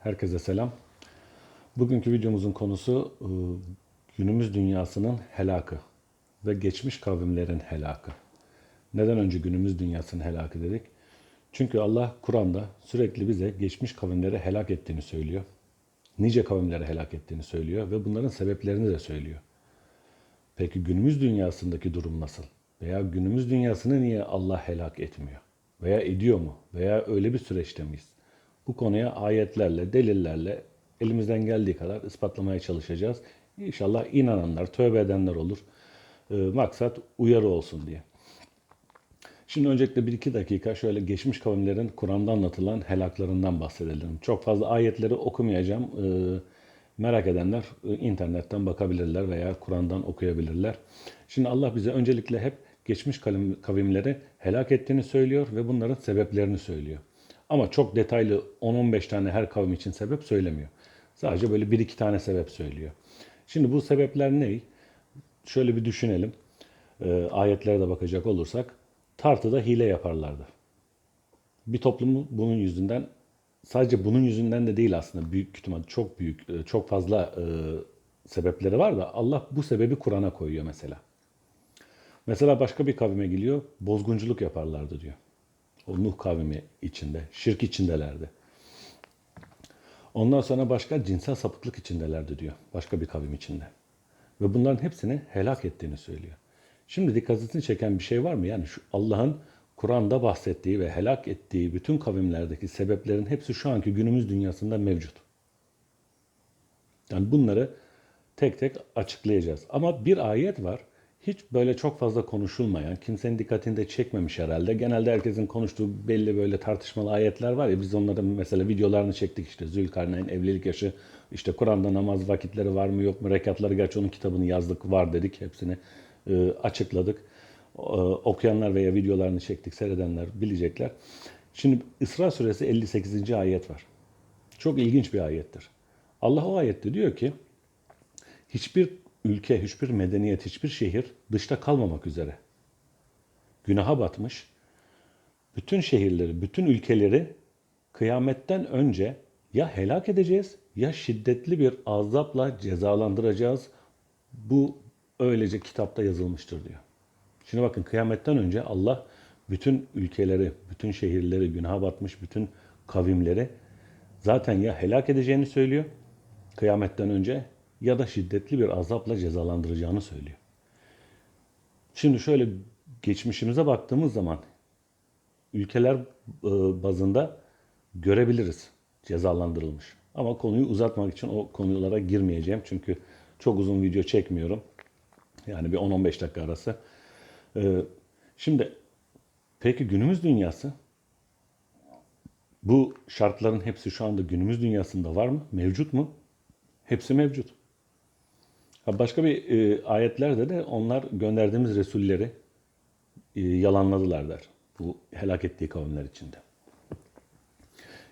Herkese selam. Bugünkü videomuzun konusu e, günümüz dünyasının helakı ve geçmiş kavimlerin helakı. Neden önce günümüz dünyasının helakı dedik? Çünkü Allah Kur'an'da sürekli bize geçmiş kavimleri helak ettiğini söylüyor. Nice kavimleri helak ettiğini söylüyor ve bunların sebeplerini de söylüyor. Peki günümüz dünyasındaki durum nasıl? Veya günümüz dünyasını niye Allah helak etmiyor? Veya ediyor mu? Veya öyle bir süreçte miyiz? Bu konuya ayetlerle, delillerle elimizden geldiği kadar ispatlamaya çalışacağız. İnşallah inananlar, tövbe edenler olur. Ee, maksat uyarı olsun diye. Şimdi öncelikle bir iki dakika şöyle geçmiş kavimlerin Kur'an'da anlatılan helaklarından bahsedelim. Çok fazla ayetleri okumayacağım. Ee, merak edenler e, internetten bakabilirler veya Kur'an'dan okuyabilirler. Şimdi Allah bize öncelikle hep geçmiş kavim- kavimleri helak ettiğini söylüyor ve bunların sebeplerini söylüyor. Ama çok detaylı 10-15 tane her kavim için sebep söylemiyor. Sadece böyle bir iki tane sebep söylüyor. Şimdi bu sebepler ne? Şöyle bir düşünelim. Ee, ayetlere de bakacak olursak tartıda hile yaparlardı. Bir toplumu bunun yüzünden sadece bunun yüzünden de değil aslında büyük ihtimal çok büyük e, çok fazla e, sebepleri var da Allah bu sebebi Kur'an'a koyuyor mesela. Mesela başka bir kavime geliyor bozgunculuk yaparlardı diyor. O Nuh kavmi içinde, şirk içindelerdi. Ondan sonra başka cinsel sapıklık içindelerdi diyor. Başka bir kavim içinde. Ve bunların hepsini helak ettiğini söylüyor. Şimdi dikkatinizi çeken bir şey var mı? Yani şu Allah'ın Kur'an'da bahsettiği ve helak ettiği bütün kavimlerdeki sebeplerin hepsi şu anki günümüz dünyasında mevcut. Yani bunları tek tek açıklayacağız. Ama bir ayet var. Hiç böyle çok fazla konuşulmayan, kimsenin dikkatini de çekmemiş herhalde. Genelde herkesin konuştuğu belli böyle tartışmalı ayetler var ya biz onların mesela videolarını çektik işte Zülkarneyn evlilik yaşı, işte Kur'an'da namaz vakitleri var mı yok mu, rekatları gerçi onun kitabını yazdık var dedik hepsini e, açıkladık. E, okuyanlar veya videolarını çektik seyredenler bilecekler. Şimdi İsra suresi 58. ayet var. Çok ilginç bir ayettir. Allah o ayette diyor ki hiçbir ülke, hiçbir medeniyet, hiçbir şehir dışta kalmamak üzere. Günaha batmış. Bütün şehirleri, bütün ülkeleri kıyametten önce ya helak edeceğiz ya şiddetli bir azapla cezalandıracağız. Bu öylece kitapta yazılmıştır diyor. Şimdi bakın kıyametten önce Allah bütün ülkeleri, bütün şehirleri, günaha batmış bütün kavimleri zaten ya helak edeceğini söylüyor kıyametten önce ya da şiddetli bir azapla cezalandıracağını söylüyor. Şimdi şöyle geçmişimize baktığımız zaman ülkeler e, bazında görebiliriz cezalandırılmış. Ama konuyu uzatmak için o konulara girmeyeceğim. Çünkü çok uzun video çekmiyorum. Yani bir 10-15 dakika arası. E, Şimdi peki günümüz dünyası bu şartların hepsi şu anda günümüz dünyasında var mı? Mevcut mu? Hepsi mevcut. Başka bir e, ayetlerde de onlar gönderdiğimiz Resulleri e, yalanladılar der. Bu helak ettiği kavimler içinde.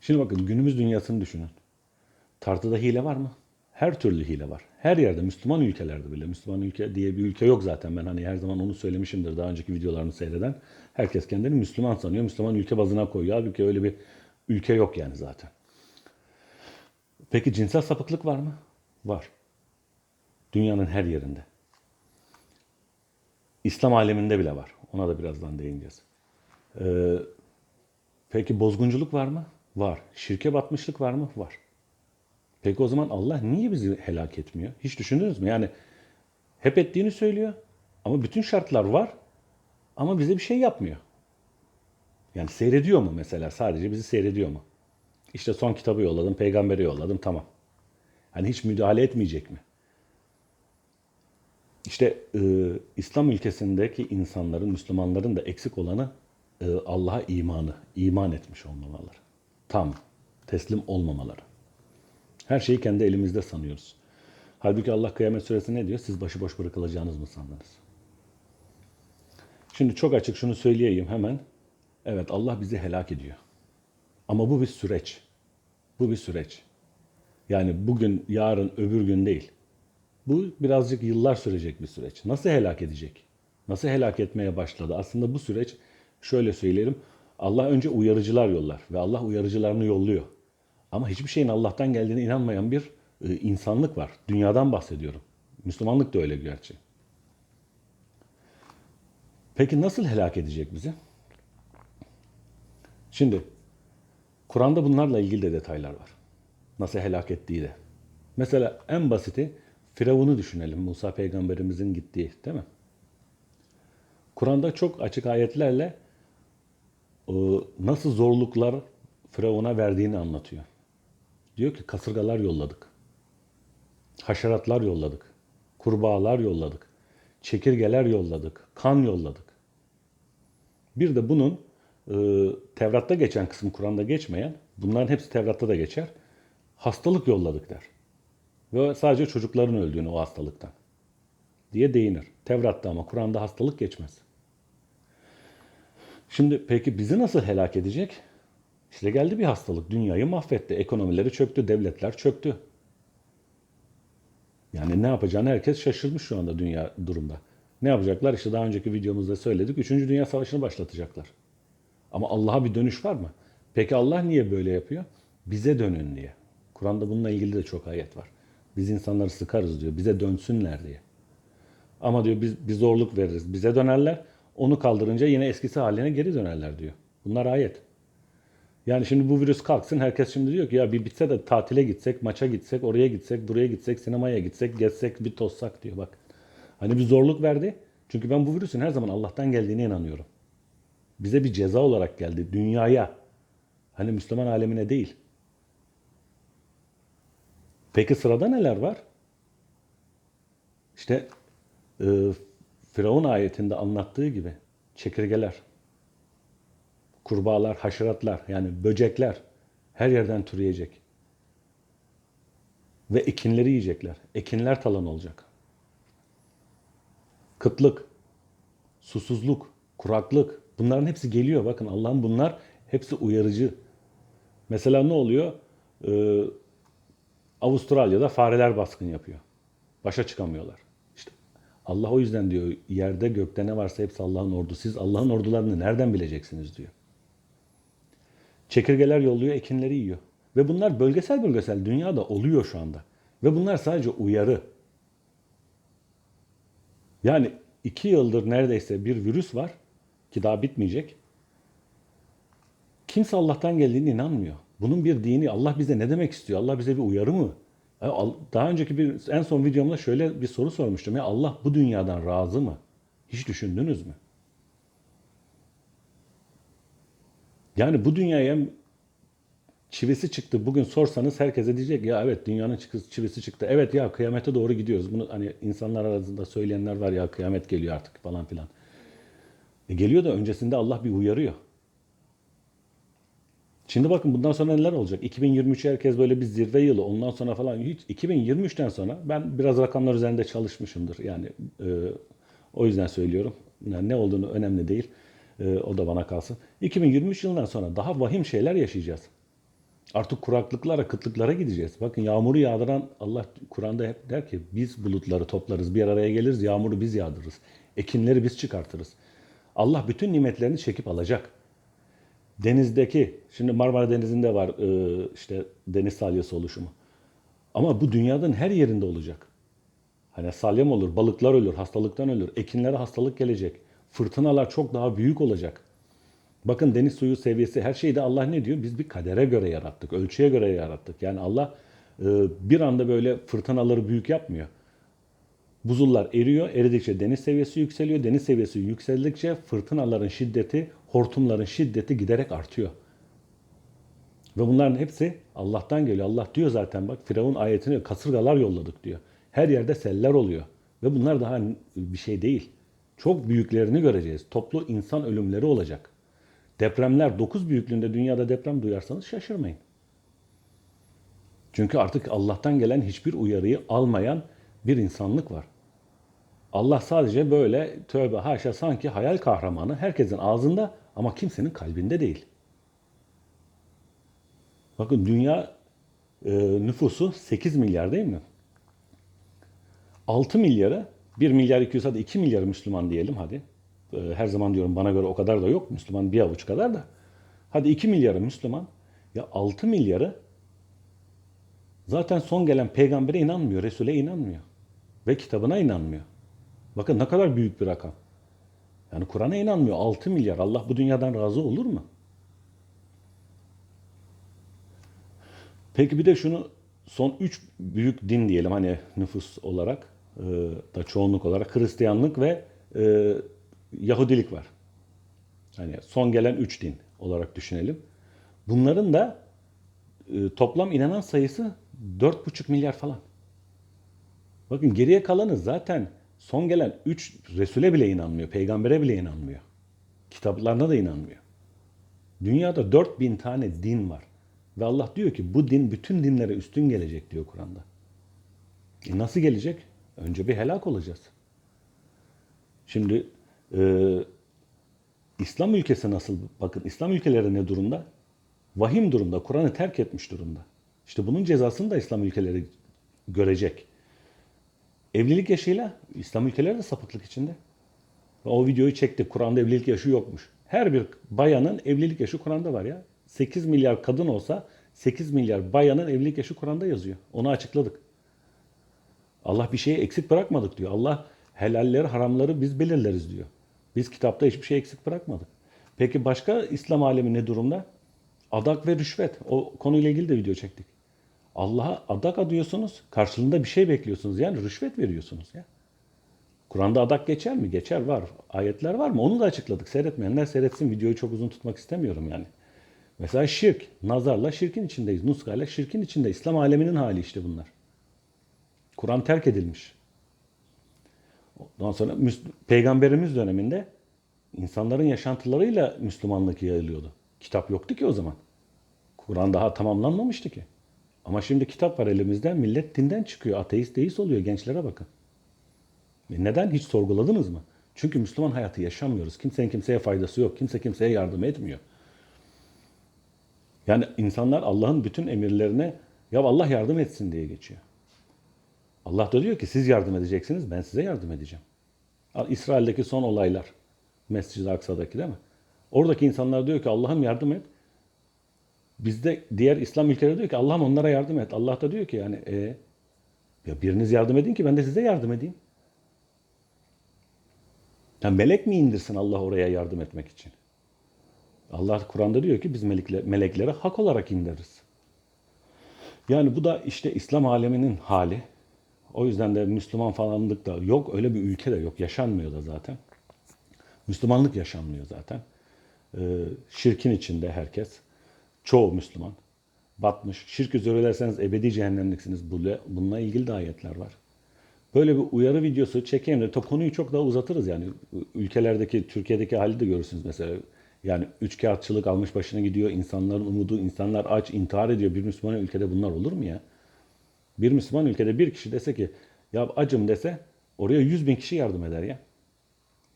Şimdi bakın günümüz dünyasını düşünün. Tartıda hile var mı? Her türlü hile var. Her yerde Müslüman ülkelerde bile. Müslüman ülke diye bir ülke yok zaten. Ben hani her zaman onu söylemişimdir daha önceki videolarını seyreden. Herkes kendini Müslüman sanıyor. Müslüman ülke bazına koyuyor. Halbuki öyle bir ülke yok yani zaten. Peki cinsel sapıklık var mı? Var. Dünyanın her yerinde. İslam aleminde bile var. Ona da birazdan değineceğiz. Ee, peki bozgunculuk var mı? Var. Şirke batmışlık var mı? Var. Peki o zaman Allah niye bizi helak etmiyor? Hiç düşündünüz mü? Yani hep ettiğini söylüyor ama bütün şartlar var ama bize bir şey yapmıyor. Yani seyrediyor mu mesela? Sadece bizi seyrediyor mu? İşte son kitabı yolladım, peygamberi yolladım, tamam. Hani hiç müdahale etmeyecek mi? İşte e, İslam ülkesindeki insanların, Müslümanların da eksik olanı e, Allah'a imanı, iman etmiş olmamaları. Tam, teslim olmamaları. Her şeyi kendi elimizde sanıyoruz. Halbuki Allah kıyamet suresi ne diyor? Siz başıboş bırakılacağınız mı sandınız? Şimdi çok açık şunu söyleyeyim hemen. Evet Allah bizi helak ediyor. Ama bu bir süreç. Bu bir süreç. Yani bugün, yarın, öbür gün değil. Bu birazcık yıllar sürecek bir süreç. Nasıl helak edecek? Nasıl helak etmeye başladı? Aslında bu süreç şöyle söyleyelim. Allah önce uyarıcılar yollar ve Allah uyarıcılarını yolluyor. Ama hiçbir şeyin Allah'tan geldiğine inanmayan bir e, insanlık var. Dünyadan bahsediyorum. Müslümanlık da öyle gerçi. Peki nasıl helak edecek bizi? Şimdi Kur'an'da bunlarla ilgili de detaylar var. Nasıl helak ettiği de. Mesela en basiti Firavun'u düşünelim. Musa peygamberimizin gittiği değil mi? Kur'an'da çok açık ayetlerle e, nasıl zorluklar Firavun'a verdiğini anlatıyor. Diyor ki kasırgalar yolladık. Haşeratlar yolladık. Kurbağalar yolladık. Çekirgeler yolladık. Kan yolladık. Bir de bunun e, Tevrat'ta geçen kısım Kur'an'da geçmeyen, bunların hepsi Tevrat'ta da geçer. Hastalık yolladık der. Ve sadece çocukların öldüğünü o hastalıktan diye değinir. Tevrat'ta ama Kur'an'da hastalık geçmez. Şimdi peki bizi nasıl helak edecek? İşte geldi bir hastalık. Dünyayı mahvetti. Ekonomileri çöktü. Devletler çöktü. Yani ne yapacağını herkes şaşırmış şu anda dünya durumda. Ne yapacaklar? İşte daha önceki videomuzda söyledik. Üçüncü Dünya Savaşı'nı başlatacaklar. Ama Allah'a bir dönüş var mı? Peki Allah niye böyle yapıyor? Bize dönün diye. Kur'an'da bununla ilgili de çok ayet var. Biz insanları sıkarız diyor. Bize dönsünler diye. Ama diyor biz bir zorluk veririz. Bize dönerler. Onu kaldırınca yine eskisi haline geri dönerler diyor. Bunlar ayet. Yani şimdi bu virüs kalksın herkes şimdi diyor ki ya bir bitse de tatile gitsek, maça gitsek, oraya gitsek, buraya gitsek, sinemaya gitsek, gezsek, bir tozsak diyor bak. Hani bir zorluk verdi. Çünkü ben bu virüsün her zaman Allah'tan geldiğine inanıyorum. Bize bir ceza olarak geldi dünyaya. Hani Müslüman alemine değil. Peki sırada neler var? İşte e, Firavun ayetinde anlattığı gibi çekirgeler, kurbağalar, haşeratlar yani böcekler her yerden türeyecek. Ve ekinleri yiyecekler. Ekinler talan olacak. Kıtlık, susuzluk, kuraklık bunların hepsi geliyor. Bakın Allah'ın bunlar hepsi uyarıcı. Mesela ne oluyor? Ee, Avustralya'da fareler baskın yapıyor. Başa çıkamıyorlar. İşte Allah o yüzden diyor yerde gökte ne varsa hepsi Allah'ın ordu. Siz Allah'ın ordularını nereden bileceksiniz diyor. Çekirgeler yolluyor, ekinleri yiyor. Ve bunlar bölgesel bölgesel dünyada oluyor şu anda. Ve bunlar sadece uyarı. Yani iki yıldır neredeyse bir virüs var ki daha bitmeyecek. Kimse Allah'tan geldiğine inanmıyor. Bunun bir dini, Allah bize ne demek istiyor? Allah bize bir uyarı mı? Daha önceki bir en son videomda şöyle bir soru sormuştum. Ya Allah bu dünyadan razı mı? Hiç düşündünüz mü? Yani bu dünyaya çivisi çıktı. Bugün sorsanız herkese diyecek ya evet dünyanın çivisi çıktı. Evet ya kıyamete doğru gidiyoruz. Bunu hani insanlar arasında söyleyenler var ya kıyamet geliyor artık falan filan. E geliyor da öncesinde Allah bir uyarıyor. Şimdi bakın bundan sonra neler olacak? 2023 herkes böyle bir zirve yılı. Ondan sonra falan hiç 2023'ten sonra ben biraz rakamlar üzerinde çalışmışımdır. Yani e, o yüzden söylüyorum. Yani ne olduğunu önemli değil. E, o da bana kalsın. 2023 yılından sonra daha vahim şeyler yaşayacağız. Artık kuraklıklara, kıtlıklara gideceğiz. Bakın yağmuru yağdıran Allah Kur'an'da hep der ki biz bulutları toplarız, bir araya geliriz, yağmuru biz yağdırırız. Ekinleri biz çıkartırız. Allah bütün nimetlerini çekip alacak. Denizdeki, şimdi Marmara Denizi'nde var e, işte deniz salyası oluşumu. Ama bu dünyanın her yerinde olacak. Hani salyam olur, balıklar ölür, hastalıktan ölür, ekinlere hastalık gelecek. Fırtınalar çok daha büyük olacak. Bakın deniz suyu seviyesi her şeyde Allah ne diyor? Biz bir kadere göre yarattık, ölçüye göre yarattık. Yani Allah e, bir anda böyle fırtınaları büyük yapmıyor. Buzullar eriyor, eridikçe deniz seviyesi yükseliyor. Deniz seviyesi yükseldikçe fırtınaların şiddeti, hortumların şiddeti giderek artıyor. Ve bunların hepsi Allah'tan geliyor. Allah diyor zaten bak Firavun ayetini kasırgalar yolladık diyor. Her yerde seller oluyor. Ve bunlar daha bir şey değil. Çok büyüklerini göreceğiz. Toplu insan ölümleri olacak. Depremler 9 büyüklüğünde dünyada deprem duyarsanız şaşırmayın. Çünkü artık Allah'tan gelen hiçbir uyarıyı almayan bir insanlık var. Allah sadece böyle tövbe haşa sanki hayal kahramanı herkesin ağzında ama kimsenin kalbinde değil. Bakın dünya e, nüfusu 8 milyar değil mi? 6 milyarı 1 milyar 200 hadi 2 milyar Müslüman diyelim hadi. E, her zaman diyorum bana göre o kadar da yok Müslüman bir avuç kadar da. Hadi 2 milyarı Müslüman. Ya 6 milyarı Zaten son gelen peygambere inanmıyor, Resul'e inanmıyor. Ve kitabına inanmıyor. Bakın ne kadar büyük bir rakam. Yani Kur'an'a inanmıyor. 6 milyar. Allah bu dünyadan razı olur mu? Peki bir de şunu son üç büyük din diyelim hani nüfus olarak e, da çoğunluk olarak Hristiyanlık ve e, Yahudilik var. Hani son gelen üç din olarak düşünelim. Bunların da e, toplam inanan sayısı 4,5 milyar falan. Bakın geriye kalanı zaten son gelen 3 Resul'e bile inanmıyor, peygambere bile inanmıyor. Kitaplarına da inanmıyor. Dünyada 4000 tane din var. Ve Allah diyor ki bu din bütün dinlere üstün gelecek diyor Kur'an'da. E nasıl gelecek? Önce bir helak olacağız. Şimdi e, İslam ülkesi nasıl? Bakın İslam ülkeleri ne durumda? Vahim durumda, Kur'an'ı terk etmiş durumda. İşte bunun cezasını da İslam ülkeleri görecek. Evlilik yaşıyla İslam ülkeleri de sapıklık içinde. O videoyu çektik. Kur'an'da evlilik yaşı yokmuş. Her bir bayanın evlilik yaşı Kur'an'da var ya. 8 milyar kadın olsa 8 milyar bayanın evlilik yaşı Kur'an'da yazıyor. Onu açıkladık. Allah bir şeyi eksik bırakmadık diyor. Allah helalleri haramları biz belirleriz diyor. Biz kitapta hiçbir şey eksik bırakmadık. Peki başka İslam alemi ne durumda? Adak ve rüşvet. O konuyla ilgili de video çektik. Allah'a adak adıyorsunuz, karşılığında bir şey bekliyorsunuz. Yani rüşvet veriyorsunuz ya. Kur'an'da adak geçer mi? Geçer var. Ayetler var mı? Onu da açıkladık. Seyretmeyenler seyretsin. Videoyu çok uzun tutmak istemiyorum yani. Mesela şirk. Nazarla şirkin içindeyiz. Nuskayla şirkin içinde. İslam aleminin hali işte bunlar. Kur'an terk edilmiş. Ondan sonra Peygamberimiz döneminde insanların yaşantılarıyla Müslümanlık yayılıyordu. Kitap yoktu ki o zaman. Kur'an daha tamamlanmamıştı ki. Ama şimdi kitap var elimizde. Millet dinden çıkıyor. Ateist deist oluyor. Gençlere bakın. E neden? Hiç sorguladınız mı? Çünkü Müslüman hayatı yaşamıyoruz. Kimsenin kimseye faydası yok. Kimse kimseye yardım etmiyor. Yani insanlar Allah'ın bütün emirlerine ya Allah yardım etsin diye geçiyor. Allah da diyor ki siz yardım edeceksiniz, ben size yardım edeceğim. İsrail'deki son olaylar, Mescid-i Aksa'daki değil mi? Oradaki insanlar diyor ki Allah'ım yardım et. Bizde diğer İslam ülkeleri diyor ki Allah'ım onlara yardım et. Allah da diyor ki yani e, ya biriniz yardım edin ki ben de size yardım edeyim. Ya melek mi indirsin Allah oraya yardım etmek için? Allah Kur'an'da diyor ki biz melekle, meleklere hak olarak indiririz. Yani bu da işte İslam aleminin hali. O yüzden de Müslüman falanlık da yok. Öyle bir ülke de yok. Yaşanmıyor da zaten. Müslümanlık yaşanmıyor zaten. Ee, şirkin içinde herkes. Çoğu Müslüman. Batmış. Şirk üzere ederseniz ebedi cehennemliksiniz. Bununla ilgili de ayetler var. Böyle bir uyarı videosu çekeyim de konuyu çok daha uzatırız yani. Ülkelerdeki, Türkiye'deki hali de görürsünüz mesela. Yani üç kağıtçılık almış başına gidiyor. insanların umudu, insanlar aç, intihar ediyor. Bir Müslüman ülkede bunlar olur mu ya? Bir Müslüman ülkede bir kişi dese ki ya acım dese oraya yüz bin kişi yardım eder ya.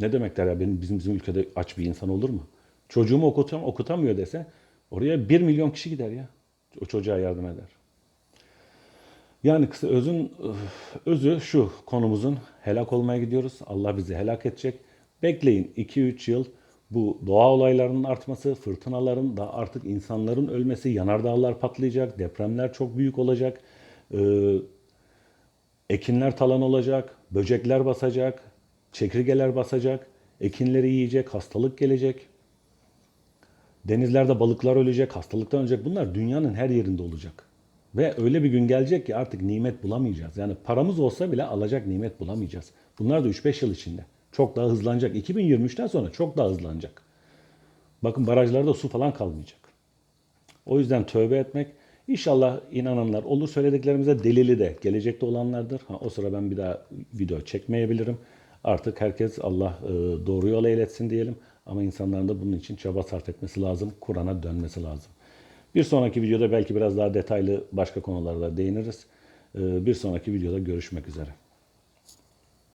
Ne demekler ya benim bizim, bizim ülkede aç bir insan olur mu? Çocuğumu okutam, okutamıyor dese oraya bir milyon kişi gider ya. O çocuğa yardım eder. Yani kısa özün özü şu konumuzun helak olmaya gidiyoruz. Allah bizi helak edecek. Bekleyin 2-3 yıl bu doğa olaylarının artması, fırtınaların da artık insanların ölmesi, yanardağlar patlayacak, depremler çok büyük olacak. Ee, ekinler talan olacak, böcekler basacak, çekirgeler basacak, ekinleri yiyecek, hastalık gelecek. Denizlerde balıklar ölecek, hastalıktan ölecek. Bunlar dünyanın her yerinde olacak. Ve öyle bir gün gelecek ki artık nimet bulamayacağız. Yani paramız olsa bile alacak nimet bulamayacağız. Bunlar da 3-5 yıl içinde. Çok daha hızlanacak. 2023'ten sonra çok daha hızlanacak. Bakın barajlarda su falan kalmayacak. O yüzden tövbe etmek, İnşallah inananlar olur. Söylediklerimize delili de gelecekte olanlardır. Ha, o sıra ben bir daha video çekmeyebilirim. Artık herkes Allah e, doğru yola iletsin diyelim. Ama insanların da bunun için çaba sarf etmesi lazım. Kur'an'a dönmesi lazım. Bir sonraki videoda belki biraz daha detaylı başka konulara da değiniriz. E, bir sonraki videoda görüşmek üzere.